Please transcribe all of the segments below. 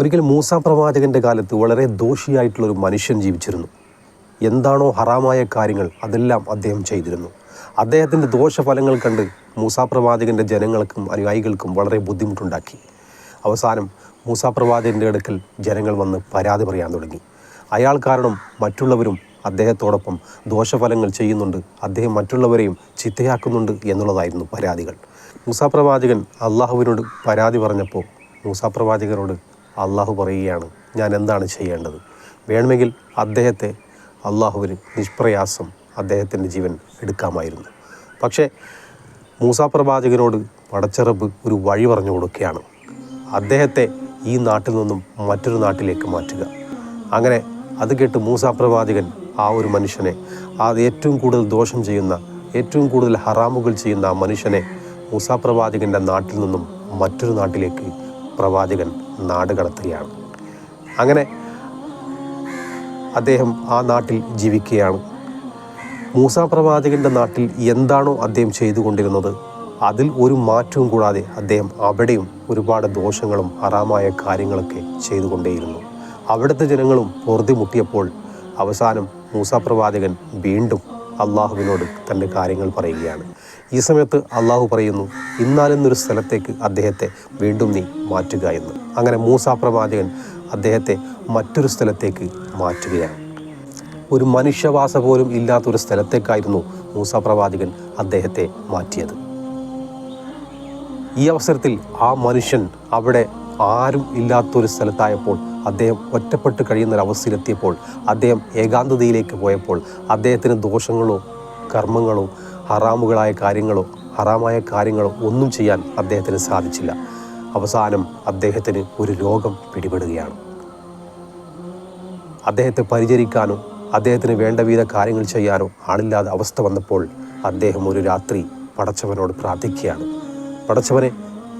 ഒരിക്കൽ മൂസ പ്രവാചകന്റെ കാലത്ത് വളരെ ദോഷിയായിട്ടുള്ള ഒരു മനുഷ്യൻ ജീവിച്ചിരുന്നു. എന്താണോ ഹറാമായ കാര്യങ്ങൾ അതെല്ലാം അദ്ദേഹം ചെയ്തിരുന്നു. അദ്ദേഹത്തിന്റെ ദോഷഫലങ്ങൾ കണ്ട് മൂസാ പ്രവാചകന്റെ ജനങ്ങൾക്കും അനുയായികൾക്കും വളരെ ബുദ്ധിമുട്ടുണ്ടാക്കി. അവസാനം മൂസാ പ്രവാചകന്റെ അടുക്കൽ ജനങ്ങൾ വന്ന് പരാതി പറയാൻ തുടങ്ങി. അയാൾ കാരണം മറ്റുള്ളവരും അദ്ദേഹത്തോടൊപ്പം ദോഷഫലങ്ങൾ ചെയ്യുന്നുണ്ട് അദ്ദേഹം മറ്റുള്ളവരെയും ചിത്തയാക്കുന്നുണ്ട് എന്നുള്ളതായിരുന്നു പരാതികൾ. മൂസാ പ്രവാചകൻ അള്ളാഹുവിനോട് പരാതി പറഞ്ഞപ്പോൾ മൂസാ പ്രവാചകനോട് അള്ളാഹു പറയുകയാണ് ഞാൻ എന്താണ് ചെയ്യേണ്ടത്? വേണമെങ്കിൽ അദ്ദേഹത്തെ അള്ളാഹുവിന് നിഷ്പ്രയാസം അദ്ദേഹത്തിന്റെ ജീവൻ എടുക്കാമായിരുന്നു. പക്ഷേ മൂസാ പ്രവാചകനോട് പടച്ചറബ് ഒരു വഴി പറഞ്ഞു കൊടുക്കുകയാണ്. അദ്ദേഹത്തെ ഈ നാട്ടിൽ നിന്നും മറ്റൊരു നാട്ടിലേക്ക് മാറ്റുക. അങ്ങനെ അത് കേട്ട് മൂസാ പ്രവാചകൻ ആ ഒരു മനുഷ്യനെ ആ ഏറ്റവും കൂടുതൽ ദോഷം ചെയ്യുന്ന ഏറ്റവും കൂടുതൽ ഹറാമുകൾ ചെയ്യുന്ന ആ മനുഷ്യനെ മൂസാ പ്രവാചകന്റെ നാട്ടിൽ നിന്നും മറ്റൊരു നാട്ടിലേക്ക് പ്രവാചകൻ നാട് കടത്തുകയാണ്. അങ്ങനെ അദ്ദേഹം ആ നാട്ടിൽ ജീവിക്കുകയാണ്. മൂസ പ്രവാചകന്റെ നാട്ടിൽ എന്താണോ അദ്ദേഹം ചെയ്തുകൊണ്ടിരുന്നത് അതിൽ ഒരു മാറ്റവും കൂടാതെ അദ്ദേഹം അവിടെയും ഒരുപാട് ദോഷങ്ങളും ഹറാമായ കാര്യങ്ങളൊക്കെ ചെയ്തുകൊണ്ടേയിരുന്നു. അവിടുത്തെ ജനങ്ങളും പൊറുതി മുട്ടിയപ്പോൾ അവസാനം മൂസ പ്രവാചകൻ വീണ്ടും അള്ളാഹുവിനോട് തന്റെ കാര്യങ്ങൾ പറയുകയാണ്. ഈ സമയത്ത് അള്ളാഹു പറയുന്നു ഇന്നാലെന്നൊരു സ്ഥലത്തേക്ക് അദ്ദേഹത്തെ വീണ്ടും നീ മാറ്റുക എന്ന്. അങ്ങനെ മൂസാ പ്രവാചകൻ അദ്ദേഹത്തെ മറ്റൊരു സ്ഥലത്തേക്ക് മാറ്റുകയാണ്. ഒരു മനുഷ്യവാസ പോലും ഇല്ലാത്തൊരു സ്ഥലത്തേക്കായിരുന്നു മൂസാ പ്രവാചകൻ അദ്ദേഹത്തെ മാറ്റിയത്. ഈ അവസരത്തിൽ ആ മനുഷ്യൻ അവിടെ ആരും ഇല്ലാത്തൊരു സ്ഥലത്തായപ്പോൾ അദ്ദേഹം ഒറ്റപ്പെട്ട് കഴിയുന്ന ഒരു അവസ്ഥയിലെത്തിയപ്പോൾ അദ്ദേഹം ഏകാന്തതയിലേക്ക് പോയപ്പോൾ അദ്ദേഹത്തിന് ദോഷങ്ങളോ കർമ്മങ്ങളോ ഹറാമുകളായ കാര്യങ്ങളോ ഹറാമായ കാര്യങ്ങളോ ഒന്നും ചെയ്യാൻ അദ്ദേഹത്തിന് സാധിച്ചില്ല. അവസാനം അദ്ദേഹത്തിന് ഒരു രോഗം പിടിപെടുകയാണ്. അദ്ദേഹത്തെ പരിചരിക്കാനോ അദ്ദേഹത്തിന് വേണ്ട വിധ കാര്യങ്ങൾ ചെയ്യാനോ ആളില്ലാതെ അവസ്ഥ വന്നപ്പോൾ അദ്ദേഹം ഒരു രാത്രി പടച്ചവനോട് പ്രാർത്ഥിക്കുകയാണ്. പടച്ചവനെ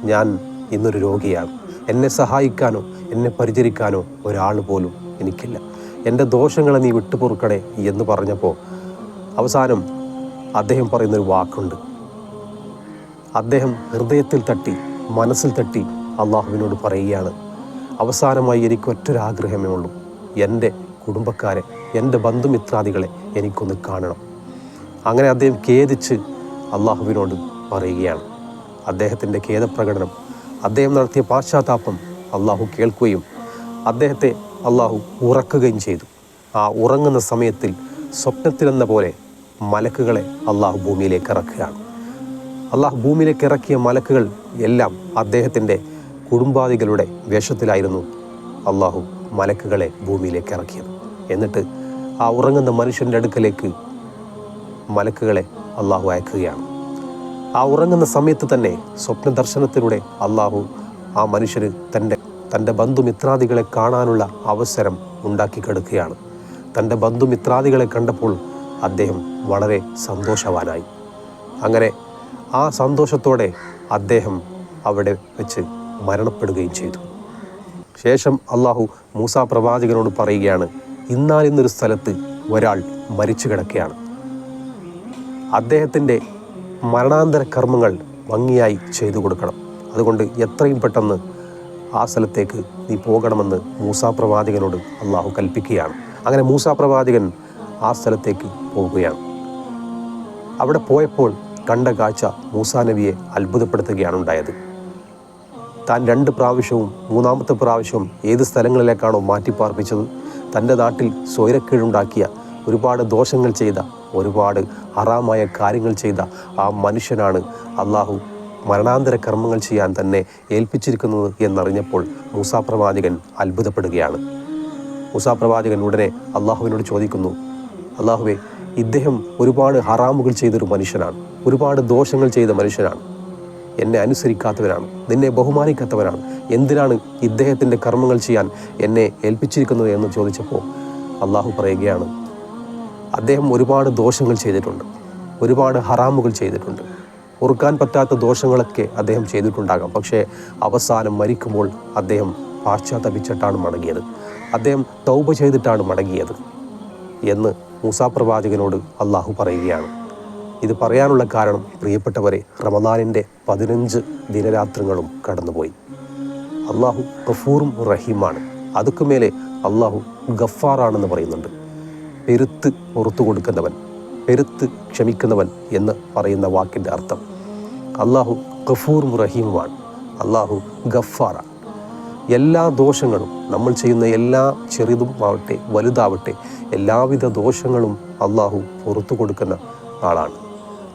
ഞാൻ ഇന്നൊരു രോഗിയാണ്. എന്നെ സഹായിക്കാനോ എന്നെ പരിചരിക്കാനോ ഒരാൾ പോലും എനിക്കില്ല. എന്റെ ദോഷങ്ങളെ നീ വിട്ടുപൊറുക്കണേ എന്ന് പറഞ്ഞപ്പോൾ അവസാനം അദ്ദേഹം പറയുന്നൊരു വാക്കുണ്ട്. അദ്ദേഹം ഹൃദയത്തിൽ തട്ടി മനസ്സിൽ തട്ടി അള്ളാഹുവിനോട് പറയുകയാണ് അവസാനമായി എനിക്ക് ഒറ്റൊരാഗ്രഹമേ ഉള്ളൂ. എന്റെ കുടുംബക്കാരെ എന്റെ ബന്ധുമിത്രാദികളെ എനിക്കൊന്ന് കാണണം. അങ്ങനെ അദ്ദേഹം ഖേദിച്ച് അള്ളാഹുവിനോട് പറയുകയാണ്. അദ്ദേഹത്തിന്റെ ഖേദപ്രകടനം അദ്ദേഹം നടത്തിയ പാശ്ചാത്താപം അള്ളാഹു കേൾക്കുകയും അദ്ദേഹത്തെ അള്ളാഹു ഉറക്കുകയും ചെയ്തു. ആ ഉറങ്ങുന്ന സമയത്തിൽ സ്വപ്നത്തിലെന്ന പോലെ മലക്കുകളെ അള്ളാഹു ഭൂമിയിലേക്ക് ഇറക്കുകയാണ്. അള്ളാഹു ഭൂമിയിലേക്ക് ഇറക്കിയ മലക്കുകൾ എല്ലാം അദ്ദേഹത്തിന്റെ കുടുംബാദികളുടെ വേഷത്തിലായിരുന്നു അള്ളാഹു മലക്കുകളെ ഭൂമിയിലേക്ക് ഇറക്കിയത്. എന്നിട്ട് ആ ഉറങ്ങുന്ന മനുഷ്യന്റെ അടുക്കലേക്ക് മലക്കുകളെ അള്ളാഹു അയക്കുകയാണ്. ആ ഉറങ്ങുന്ന സമയത്ത് തന്നെ സ്വപ്ന ദർശനത്തിലൂടെ അള്ളാഹു ആ മനുഷ്യന് തന്റെ തന്റെ ബന്ധുമിത്രാദികളെ കാണാനുള്ള അവസരം ഉണ്ടാക്കി കൊടുക്കുകയാണ്. തന്റെ ബന്ധുമിത്രാദികളെ കണ്ടപ്പോൾ അദ്ദേഹം വളരെ സന്തോഷവാനായി. അങ്ങനെ ആ സന്തോഷത്തോടെ അദ്ദേഹം അവിടെ വെച്ച് മരണപ്പെടുകയും ചെയ്തു. ശേഷം അള്ളാഹു മൂസ പ്രവാചകനോട് പറയുകയാണ് ഇന്നാലിന്നൊരു സ്ഥലത്ത് ഒരാൾ മരിച്ചു കിടക്കുകയാണ്. അദ്ദേഹത്തിന്റെ മരണാന്തര കർമ്മങ്ങൾ ഭംഗിയായി ചെയ്തു കൊടുക്കണം. അതുകൊണ്ട് എത്രയും പെട്ടെന്ന് ആ സ്ഥലത്തേക്ക് നീ പോകണമെന്ന് മൂസാ പ്രവാചകനോട് അള്ളാഹു കൽപ്പിക്കുകയാണ്. അങ്ങനെ മൂസാ പ്രവാചകൻ ആ സ്ഥലത്തേക്ക് പോവുകയാണ്. അവിടെ പോയപ്പോൾ കണ്ട കാഴ്ച മൂസാ നബിയെ അത്ഭുതപ്പെടുത്തുകയാണ് ഉണ്ടായത്. താൻ രണ്ട് പ്രാവശ്യവും മൂന്നാമത്തെ പ്രാവശ്യവും ഏത് സ്ഥലങ്ങളിലേക്കാണോ മാറ്റിപ്പാർപ്പിച്ചത് തന്റെ നാട്ടിൽ സ്വൈരക്കീഴുണ്ടാക്കിയ ഒരുപാട് ദോഷങ്ങൾ ചെയ്ത ഒരുപാട് ഹറാമായ കാര്യങ്ങൾ ചെയ്ത ആ മനുഷ്യനാണ് അള്ളാഹു മരണാന്തര കർമ്മങ്ങൾ ചെയ്യാൻ തന്നെ ഏൽപ്പിച്ചിരിക്കുന്നത് എന്നറിഞ്ഞപ്പോൾ മൂസാ പ്രവാചകൻ അത്ഭുതപ്പെടുകയാണ്. മൂസാ പ്രവാചകൻ ഉടനെ അള്ളാഹുവിനോട് ചോദിക്കുന്നു അള്ളാഹുവെ ഇദ്ദേഹം ഒരുപാട് ഹറാമുകൾ ചെയ്തൊരു മനുഷ്യനാണ് ഒരുപാട് ദോഷങ്ങൾ ചെയ്ത മനുഷ്യനാണ്. എന്നെ അനുസരിക്കാത്തവരാണ് നിന്നെ ബഹുമാനിക്കാത്തവരാണ് എന്തിനാണ് ഇദ്ദേഹത്തിന്റെ കർമ്മങ്ങൾ ചെയ്യാൻ എന്നെ ഏൽപ്പിച്ചിരിക്കുന്നത്? എന്ന് ചോദിച്ചപ്പോൾ അള്ളാഹു പറയുകയാണ് അദ്ദേഹം ഒരുപാട് ദോഷങ്ങൾ ചെയ്തിട്ടുണ്ട് ഒരുപാട് ഹറാമുകൾ ചെയ്തിട്ടുണ്ട്. ഓർക്കാൻ പറ്റാത്ത ദോഷങ്ങളൊക്കെ അദ്ദേഹം ചെയ്തിട്ടുണ്ടാകാം. പക്ഷേ അവസാനം മരിക്കുമ്പോൾ അദ്ദേഹം പാശ്ചാത്തപിച്ചിട്ടാണ് മടങ്ങിയത്. അദ്ദേഹം തൗബ ചെയ്തിട്ടാണ് മടങ്ങിയത് എന്ന് മൂസാ പ്രവാചകനോട് അള്ളാഹു പറയുകയാണ്. ഇത് പറയാനുള്ള കാരണം പ്രിയപ്പെട്ടവരെ റമദാനിന്റെ പതിനഞ്ച് ദിനരാത്രങ്ങളും കടന്നുപോയി. അള്ളാഹു ഗഫൂറും റഹീമാണ്. അതുക്കുമേലെ അള്ളാഹു ഗഫാറാണെന്ന് പറയുന്നുണ്ട്. പെരുത്ത് പുറത്തു കൊടുക്കുന്നവൻ. പെരുത്ത് ക്ഷമിക്കുന്നവൻ എന്ന് പറയുന്ന വാക്കിന്റെ അർത്ഥം. അള്ളാഹു ഗഫൂർ റഹീമുമാണ്. അള്ളാഹു ഗഫാറാണ്. എല്ലാ ദോഷങ്ങളും നമ്മൾ ചെയ്യുന്ന എല്ലാ ചെറുതും ആവട്ടെ വലുതാവട്ടെ എല്ലാവിധ ദോഷങ്ങളും അള്ളാഹു പുറത്തു കൊടുക്കുന്ന ആളാണ്.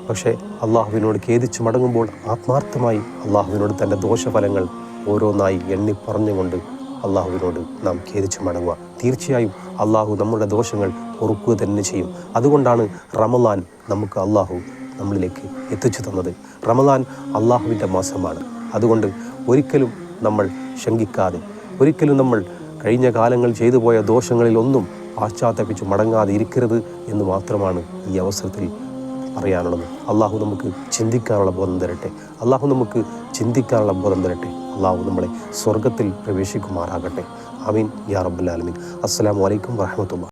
പക്ഷേ അള്ളാഹുവിനോട് ഖേദിച്ച് മടങ്ങുമ്പോൾ ആത്മാർത്ഥമായി അള്ളാഹുവിനോട് തന്റെ ദോഷഫലങ്ങൾ ഓരോന്നായി എണ്ണി പറഞ്ഞുകൊണ്ട് അള്ളാഹുവിനോട് നാം ഖേദിച്ചു മടങ്ങുക. തീർച്ചയായും അള്ളാഹു നമ്മുടെ ദോഷങ്ങൾ പൊറുക്കുക തന്നെ ചെയ്യും. അതുകൊണ്ടാണ് റമലാൻ നമുക്ക് അള്ളാഹു നമ്മളിലേക്ക് എത്തിച്ചു തന്നത്. റമലാൻ അള്ളാഹുവിന്റെ മാസമാണ്. അതുകൊണ്ട് ഒരിക്കലും നമ്മൾ ശങ്കിക്കാതെ ഒരിക്കലും നമ്മൾ കഴിഞ്ഞ കാലങ്ങൾ ചെയ്തു പോയ ദോഷങ്ങളിലൊന്നും പാശ്ചാത്തപിച്ച് മടങ്ങാതെ ഇരിക്കരുത് എന്ന് മാത്രമാണ് ഈ അവസരത്തിൽ പറയാനുള്ളത് അള്ളാഹു നമുക്ക് ചിന്തിക്കാനുള്ള ബോധം തരട്ടെ. അള്ളാഹു നമുക്ക് ചിന്തിക്കാനുള്ള ബോധം തരട്ടെ. അള്ളാഹു നമ്മളെ സ്വർഗത്തിൽ പ്രവേശിക്കുമാറാകട്ടെ. അമീൻ യാ റബ്ബുൽ ആലമീൻ. അസ്സലാമു അലൈക്കും വറഹമത്തുള്ള